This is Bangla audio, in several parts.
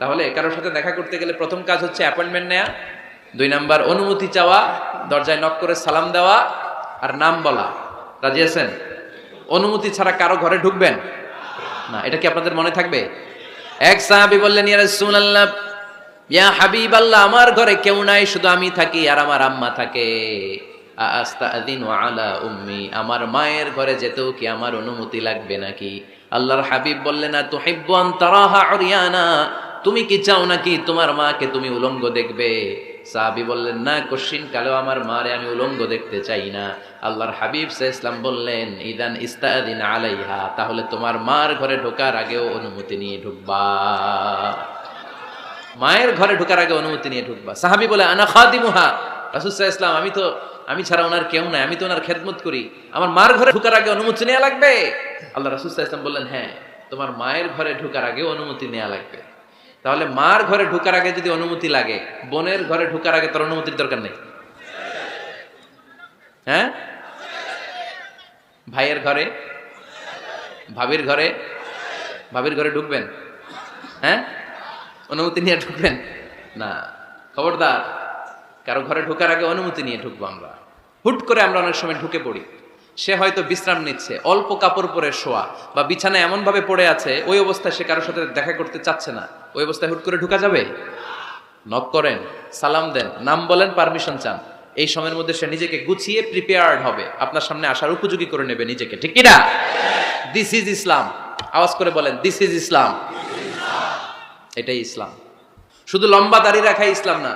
তাহলে কারোর সাথে দেখা করতে গেলে প্রথম কাজ হচ্ছে অ্যাপয়েন্টমেন্ট নেওয়া দুই নাম্বার অনুমতি চাওয়া, দরজায় নক করে সালাম দেওয়া আর নাম বলা। রাজি আছেন? অনুমতি ছাড়া কারও ঘরে ঢুকবেন? না, এটা কি আপনাদের মনে থাকবে? এক সাহাবি বললেন, ইয়া রাসূলুল্লাহ, ইয়া হাবিব আল্লাহ আমার ঘরে কেউ নাই, শুধু আমি থাকি আর আমার আম্মা থাকে। আলা উম্মি, আমার মায়ের ঘরে যেতেও কি আমার অনুমতি লাগবে নাকি? আল্লাহর হাবিব বললেন না তুহিব্বু আন তারাহা উরিয়ানা তুমি কি চাও নাকি তোমার মাকে তুমি উলঙ্গ দেখবে? সাহাবি বললেন, না কশিন কালেও আমার মারে আমি উলঙ্গ দেখতে চাই না। আল্লাহর হাবিব সা ইসলাম বললেন, ইদান ইস্তাদিন আলাইহা, তাহলে তোমার মার ঘরে ঢোকার আগেও অনুমতি নিয়ে ঢুকবা। মায়ের ঘরে ঢোকার আগে অনুমতি নিয়ে ঢুকবা। সাহাবি বলে, আনা খাদিমুহা। রাসুসাহ ইসলাম আমি তো, আমি ছাড়া ওনার কেউ নাই, আমি তো ওনার খেদমত করি। আমার মার ঘরে ঢোকার আগে অনুমতি নেওয়া লাগবে? আল্লাহ রাসুসাহ ইসলাম বললেন হ্যাঁ তোমার মায়ের ঘরে ঢোকার আগে অনুমতি নেওয়া লাগবে। তাহলে মার ঘরে ঢোকার আগে যদি অনুমতি লাগে, বোনের ঘরে ঢোকার আগে তোর অনুমতির দরকার নেই। হ্যাঁ? ভাইয়ের ঘরে? ভাবির ঘরে? ভাবির ঘরে ঢুকবেন? হ্যাঁ? অনুমতি নিয়ে ঢুকবেন? না। খবরদার, কারও ঘরে ঢোকার আগে অনুমতি নিয়ে ঢুকবো আমরা। হুট করে আমরা অনেক সময় ঢুকে পড়ি। সে হয়তো বিশ্রাম নিচ্ছে, অল্প কাপড় পরে শোয়া বা বিছানায় এমন ভাবে পড়ে আছে, ওই অবস্থায় সে কারোর সাথে দেখা করতে চাচ্ছে না। ওই অবস্থায় হুট করে ঢুকা যাবে? নক করেন, সালাম দেন, নাম বলেন পারমিশন চান। এই সময়ের মধ্যে সে নিজেকে গুছিয়ে প্রিপেয়ার্ড হবে। আপনার সামনে আসার উপযোগী করে নেবে নিজেকে, ঠিক কিনা? দিস ইজ ইসলাম আওয়াজ করে বলেন দিস ইজ ইসলাম এটাই ইসলাম। শুধু লম্বা দাড়ি রাখাই ইসলাম না,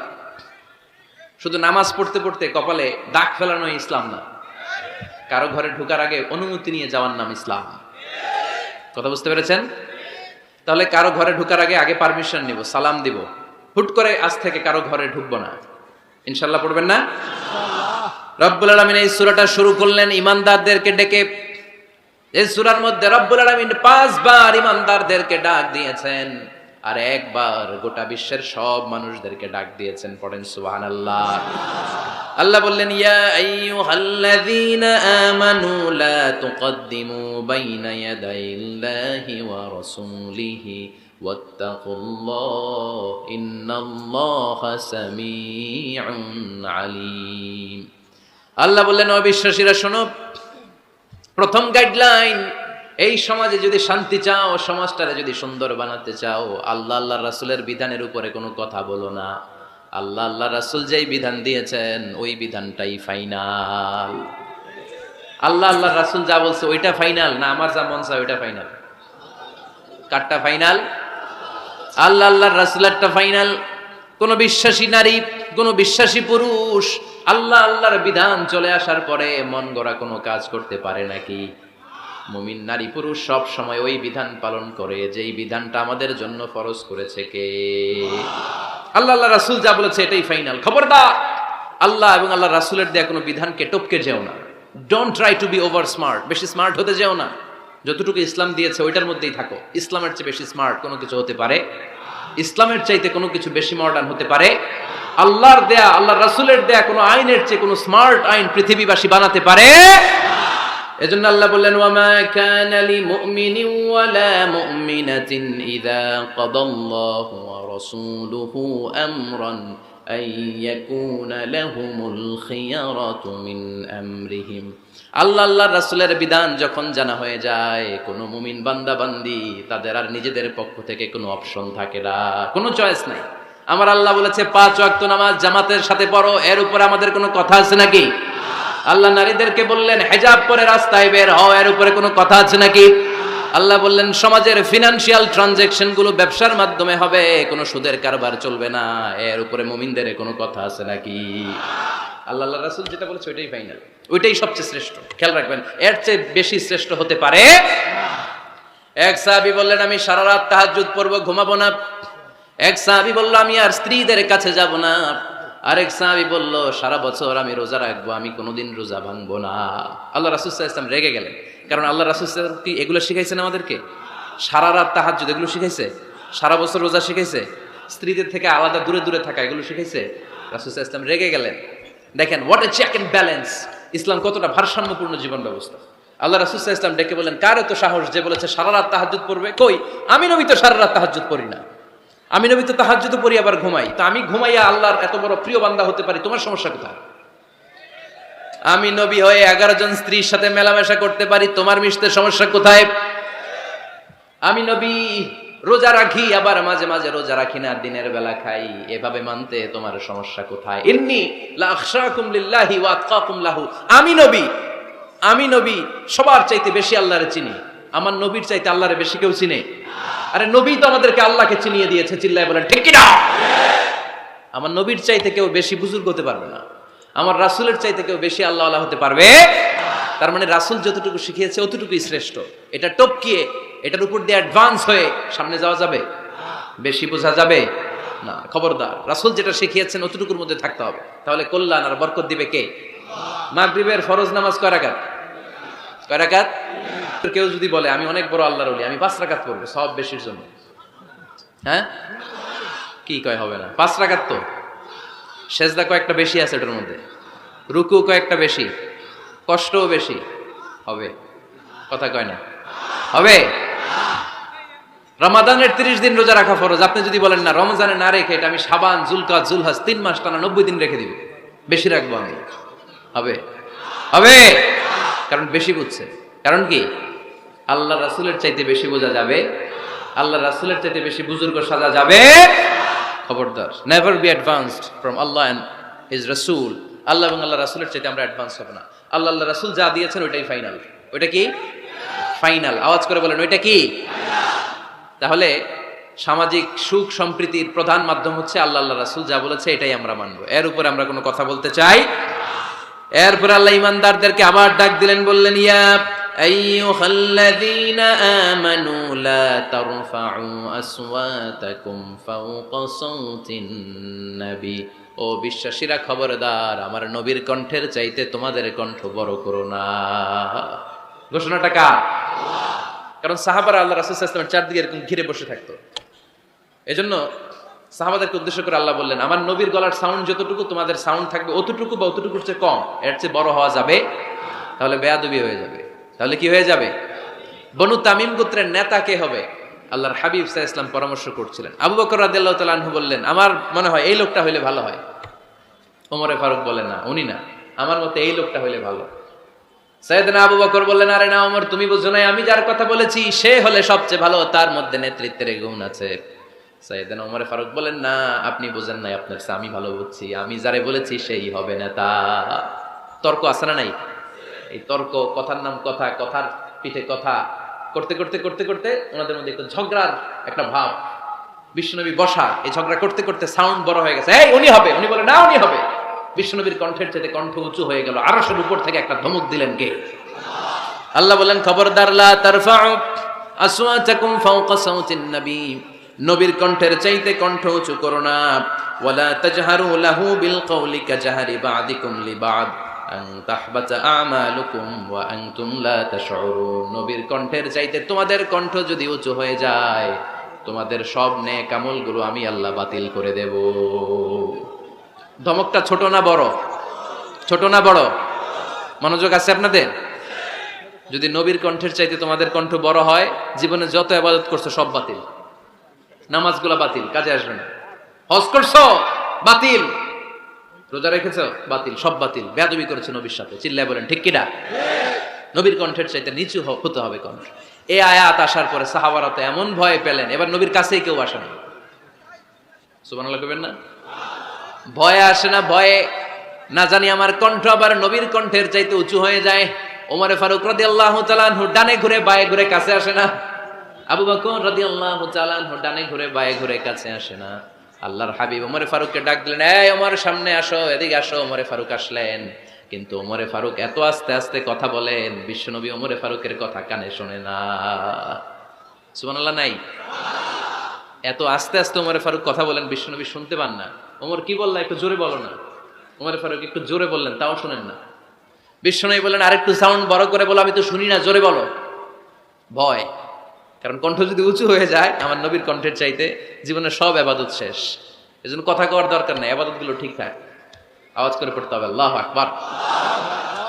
শুধু নামাজ পড়তে পড়তে কপালে দাগ ফেলানো ইসলাম না। কারও ঘরে ঢোকার আগে অনুমতি নিয়ে যাওয়ার নাম ইসলাম। কথা বুঝতে পেরেছেন? তাহলে কারও ঘরে ঢোকার আগে আগে পারমিশন নিব, সালাম দিব। হুট করে আজ থেকে কারও ঘরে ঢুকবো না। ইনশাল্লাহ পড়বেন না? রব্বুল আলমিন এই সুরাটা শুরু করলেন, ইমানদারদেরকে ডেকে এই সুরার মধ্যে রব্বুল আলমিন পাঁচবার ইমানদারদেরকে ডাক দিয়েছেন। আর একবার গোটা বিশ্বের সব মানুষদেরকে ডাক দিয়েছেন, পড়েন সুবহান আল্লাহ আল্লাহ বললেন, ইয়া আইয়ুহাল্লাযীনা আমানু লা তুকদ্দিমু বাইনা ইয়াদাইল্লাহি ওয়া রাসূলিহি ওয়াত্তাকুল্লাহ, ইন্নাল্লাহা সামিউন আলীম। আল্লাহ বললেন, অবিশ্বাসীরা শোনো, প্রথম গাইডলাইন এই সমাজে যদি শান্তি চাও সমাজটারে যদি সুন্দর বানাতে চাও, আল্লাহ আল্লাহ রাসুলের বিধানের উপরে কোনো কথা বলো না। আল্লাহ আল্লাহ রাসুল যেই বিধান দিয়েছেন, ওই বিধানটাই ফাইনাল। আল্লাহ আল্লাহ রাসুল যা বলছে, ওইটা ফাইনাল না, আমার যা মন ওইটা ফাইনাল? কারটা ফাইনাল? আল্লাহ আল্লাহ রাসুলেরটা ফাইনাল? কোন বিশ্বাসী নারী, কোন বিশ্বাসী পুরুষ, আল্লাহ আল্লাহর বিধান চলে আসার পরে মন গড়া কোনো কাজ করতে পারে নাকি? মুমিন নারী পুরুষ সব সময় ওই বিধান পালন করে, যেই বিধানটা আমাদের জন্য ফরজ করেছে কে? আল্লাহ আল্লাহ রাসুল যা বলেছে এটাই ফাইনাল খবরদার! আল্লাহ এবং আল্লাহ রাসুলের দেয়া কোনো বিধানকে টপকে যেও না। Don't try to be over smart বেশি স্মার্ট হতে যেও না। যতটুকু ইসলাম দিয়েছে ওইটার মধ্যেই থাকো। ইসলামের চেয়ে বেশি স্মার্ট কোনো কিছু হতে পারে? ইসলামের চাইতে কোনো কিছু বেশি মডার্ন হতে পারে? আল্লাহর দেয়া আল্লাহ রাসুলের দেয়া কোনো আইনের চেয়ে কোনো স্মার্ট আইন পৃথিবীবাসী বানাতে পারে? এজন্য আল্লাহ বললেন, ওয়ামা কানা লিমুমিনিন ওয়ালা মুমিনাতিন ইযা কাদাল্লাহু ওয়া রাসূলুহু আমরান আন ইয়াকুনা লাহুমুল খিয়ারাতু মিন আমরিহিম। আল্লাহ, আল্লাহর রাসূলের বিধান যখন জানা হয়ে যায়, কোনো মুমিন বান্দা বান্দি তাদের আর নিজেদের পক্ষ থেকে কোনো অপশন থাকে না, কোনো চয়েস নাই। আমার আল্লাহ বলেছে, পাঁচ ওয়াক্ত নামাজ জামাতের সাথে পড়ো, এর উপর আমাদের কোনো কথা আছে নাকি? আল্লাহ নারীদেরকে বললেন, হেজাব পরে রাস্তায় বের হও, এর উপরে কোনো কথা আছে নাকি? আল্লাহ বললেন, সমাজের ফিনান্সিয়াল ট্রানজেকশনগুলো ব্যবসার মাধ্যমে হবে, কোনো সুদের কারবার চলবে না, এর উপরে মুমিনদের কোনো কথা আছে নাকি? আল্লাহ আল্লাহ রাসুল যেটা বলেছে, ওইটাই ফাইনাল ওইটাই সবচেয়ে শ্রেষ্ঠ। খেয়াল রাখবেন, এর চেয়ে বেশি শ্রেষ্ঠ হতে পারে এক সাহাবি বললেন, আমি সারা রাত তাহাজ্জুদ পড়ব, ঘুমাবো না। এক সাহাবি বলল, আমি আর স্ত্রীদের কাছে যাব না। আরেক সাহাবি বলল, সারা বছর আমি রোজা রাখব, আমি কোনোদিন রোজা ভাঙবো না। আল্লাহ রাসুল ইসলাম রেগে গেলেন। কারণ আল্লাহ রাসুল কি এগুলো শিখাইছেন আমাদেরকে? সারা রাত তাহাজ্জুদ এগুলো শিখাইছে? সারা বছর রোজা শিখাইছে? স্ত্রীদের থেকে আলাদা দূরে দূরে থাকা এগুলো শিখাইছে? রাসুল ইসলাম রেগে গেলেন। দেখেন what a check and balance Islam কতটা ভারসাম্যপূর্ণ জীবন ব্যবস্থা। আল্লাহ রাসুল ইসলাম ডেকে বলেন কার এত সাহস? যে বলেছে সারা রাত তাহাজুদ পড়বে, কই? আমি নবী তো সারা রাত তাহাজুদ পড়ি না। আমি নবী তো তাহাজ্জুদ পড়ি, আবার ঘুমাই। তা আমি ঘুমাইয়া আল্লাহর এত বড় প্রিয় বান্দা হতে পারি, তোমার সমস্যা কোথায়? আমি নবী হয়ে এগারো জন স্ত্রীর সাথে মেলামেশা করতে পারি, তোমার মিশতে সমস্যা কোথায়? আমি নবী, রোজা রাখি, আবার মাঝে মাঝে রোজা রাখি না, দিনের বেলা খাই। এভাবে মানতে তোমার সমস্যা কোথায়? এমনি আমি নবী আমি নবী, সবার চাইতে বেশি আল্লাহরে চিনি। আমার নবীর চাইতে আল্লাহরে বেশি কেউ চিনে? আরে নবী তো আমাদেরকে আল্লাহকে চিনিয়ে দিয়েছে, চিল্লায় বলেন, ঠিক না আমার নবীর চাইতে কেউ বেশি বুজুর্গ হতে পারবে না। আমার রাসূলের চাইতে কেউ বেশি আল্লাহ আল্লাহ হতে পারবে? তার মানে রাসূল যতটুকু শিখিয়েছে, অতটুকুই শ্রেষ্ঠ। এটা টপকিয়ে, এটার উপর দিয়ে অ্যাডভান্স হয়ে সামনে যাওয়া যাবে? বেশি বোঝা যাবে? না, খবরদার। রাসূল যেটা শিখিয়েছেন, অতটুকুর মধ্যে থাকতে হবে। তাহলে কল্যাণ আর বরকত দিবে কে? মাগরিবের ফরজ নামাজ কয় রাকাত? কয় রাকাত? কেউ যদি বলে, আমি অনেক বড় আল্লাহর ওলি, আমি পাঁচ রাকাত পড়ব, সব বেশির জন্য। হ্যাঁ? কি কয় হবে না। পাঁচ রাকাত তো। সেজদা কয়েকটা বেশি আছে এটার মধ্যে। রুকু কয়েকটা বেশি। কষ্টও বেশি। হবে। কথা কয় না। হবে? রমাদানের তিরিশ দিন রোজা রাখা ফরজ। আপনি যদি বলেন, না, রমজানে না রেখে এটা আমি সাবান জুলকা জুলহাস তিন মাস টানা নব্বই দিন রেখে দিব। বেশি রাখব আমি। হবে? হবে? কারণ বেশি বুঝছে। কারণ কি? আল্লাহ রাসুলের চাইতে বেশি বোঝা যাবে। আল্লাহ রাসুলের চাইতে বেশি বুজুর্গ সাজা যাবে। খবরদার। Never be advanced from Allah and his রাসুল আল্লাহ এবং আল্লাহ রাসুলের চাইতে আমরা অ্যাডভান্স হব না। আল্লাহ আল্লাহ রাসুল যা দিয়েছেন ওইটাই ফাইনাল ওইটা কি? ফাইনাল আওয়াজ করে বলেন, ওইটা কি? তাহলে সামাজিক সুখ সম্প্রীতির প্রধান মাধ্যম হচ্ছে আল্লাহ আল্লাহ রাসুল যা বলেছে এটাই আমরা মানবো। এর উপরে আমরা কোনো কথা বলতে চাই? এরপর আল্লাহ ইমানদারদেরকে আবার ডাক দিলেন, বললেন, ইয়া আইয়ুহাল্লাযীনা আমানু লা তারফাউ আসওয়াতাকুম ফাওকা সাওতিন নবী ও বিশ্বাসীরা খবরদার, আমার নবীর কণ্ঠের চাইতে তোমাদের কণ্ঠ বড় করো না ঘোষণাটা কার? কারণ সাহাবারা আল্লাহ রাসূল সাল্লাল্লাহু আলাইহি চারদিকে এরকম ঘিরে বসে থাকতো। এজন্য সাহাবাদেরকে উদ্দেশ্য করে আল্লাহ বললেন, আমার নবীর গলার সাউন্ড যতটুকু তোমাদের সাউন্ড থাকবে, অতটুকু বা অতটুকুর চেয়ে কম, এর চেয়ে বড় হওয়া যাবে, তাহলে বেয়াদবি হয়ে যাবে। তাহলে কি হয়ে যাবে? বনু তামিম গোত্রের নেতা কে হবে? আল্লাহর হাবিব সাহ ইসলাম পরামর্শ করছিলেন। আবু বকর আনহু বললেন, আমার মনে হয় এই লোকটা হইলে ভালো হয়। ওমরে ফারুক বলেন, না, উনি না। আমার মতে এই লোকটা হইলে ভালো। সৈয়দনা আবু বকর বললেন, আরে না, ওমর, তুমি বুঝো নাই, আমি যার কথা বলেছি, সে হলে সবচেয়ে ভালো, তার মধ্যে নেতৃত্বের গুণ আছে। সৈয়দনা ওমরে ফারুক বলেন, না, আপনি বুঝেন নাই আপনার আমি ভালো বুঝছি, আমি যারে বলেছি সেই হবে নেতা। তর্ক আছে না নাই? এই তর্ক, কথার নাম কথা, কথার পিঠে কথা, করতে করতে করতে করতে ওনাদের মধ্যে একটু ঝগড়ার একটা ভাব। বিশ্বনবী বসা, এই ঝগড়া করতে করতে সাউন্ড বড় হয়ে গেছে। এই, উনি হবে! উনি বলে, না, উনি হবে! বিশ্বনবীর কণ্ঠের চাইতে কণ্ঠ উঁচু হয়ে গেল। আরশের উপর থেকে একটা ধমক দিলেন কে? আল্লাহ বলেন খবরদার, লা তারফাউ আসওয়াতাকুম ফাওকা সাউতিন নবী। নবীর কণ্ঠের চাইতে কণ্ঠ উঁচু করো না। ওয়ালা তাজহারু লাহু বিল কওলি কাজহারি বাদিকুম লিবাদ। নবীর কণ্ঠের চাইতে তোমাদের কণ্ঠ যদি উঁচু হয়ে যায়, তোমাদের সব নেক আমলগুলো আমি আল্লাহ বাতিল করে দেব। ধমকটা ছোট না বড়? ছোট না বড়? মনোযোগ আছে আপনাদের? যদি নবীর কণ্ঠের চাইতে তোমাদের কণ্ঠ বড় হয়, জীবনে যত আবাদত করছ সব বাতিল। নামাজগুলো বাতিল, কাজে আসবে না। হজ করছ? বাতিল। রোজা রেখেছো? বাতিল, সব বাতিল। বেয়াদবি করেছে নবীর সাথে। চিল্লায় বলেন, ঠিক কিনা নবীর কণ্ঠের চাইতে নিচু হতে হবে কণ্ঠ। এই আয়াত আসার পরে সাহাবারা তো এমন ভয় পেলেন, এবার নবীর কাছেই কেউ আসে না। সুবহানাল্লাহ কবেন না? ভয়ে আসে না, ভয়ে। না জানি আমার কণ্ঠ, আবার নবীর কণ্ঠের চাইতে উঁচু হয়ে যায়। ওমরে ফারুক রাদি আল্লাহ তালানহু ডানে ঘুরে, বায়ে ঘুরে কাছে আসে না। আবু বকর রাদি আল্লাহ তালানহু ডানে ঘুরে, বায়ে ঘুরে কাছে আসে না। আল্লাহর হাবিব ওমরে ফারুককে ডাক দিলেন এই ওমর, সামনে আসো, এদিকে আসো। ওমরে ফারুক আসলেন। কিন্তু ওমরে ফারুক এত আস্তে আস্তে কথা বলেন, বিশ্বনবী ওমরে ফারুকের কথা কানে শোনে না। সুবহানাল্লাহ, নাই? এত আস্তে আস্তে ওমরে ফারুক কথা বলেন, বিশ্বনবী শুনতে পান না। ওমর, কি বললা? একটু জোরে বলো না। ওমরে ফারুক একটু জোরে বললেন, তাও শোনেন না। বিশ্বনবী বললেন, আরেকটু সাউন্ড বড় করে বলো, আমি তো শুনি না, জোরে বলো। ভয়। কারণ কণ্ঠ যদি উঁচু হয়ে যায়, আমার নবীর কণ্ঠের চাইতে জীবনের সব আবাদত শেষ। এজন্য কথা কওয়ার দরকার নেই, আবাদতগুলো ঠিকঠাক আওয়াজ করে পড়তে হবে, আল্লাহ আকবার।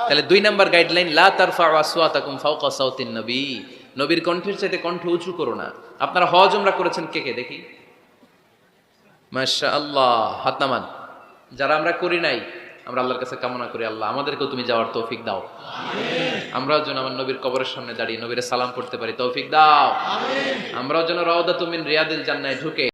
তাহলে দুই নাম্বার গাইডলাইন লা তারফা আসওয়াতাকুম ফাওকা সাউতিন নবী। নবীর কণ্ঠের চাইতে কণ্ঠ উঁচু করো না। আপনারা হজ উমরা করেছেন কে কে? দেখি। মাশা আল্লাহ হাত নামান। যারা আমরা করি নাই আমরা আল্লাহর কাছে কামনা করি, আল্লাহ, আমাদেরকেও তুমি যাওয়ার তৌফিক দাও। আমরাও যেন আমার নবীর কবরের সামনে দাঁড়িয়ে নবীরে সালাম করতে পারি। তৌফিক দাও। আমরাও যেন রওদা তুমিন রিয়াদিল জান্নায় ঢুকে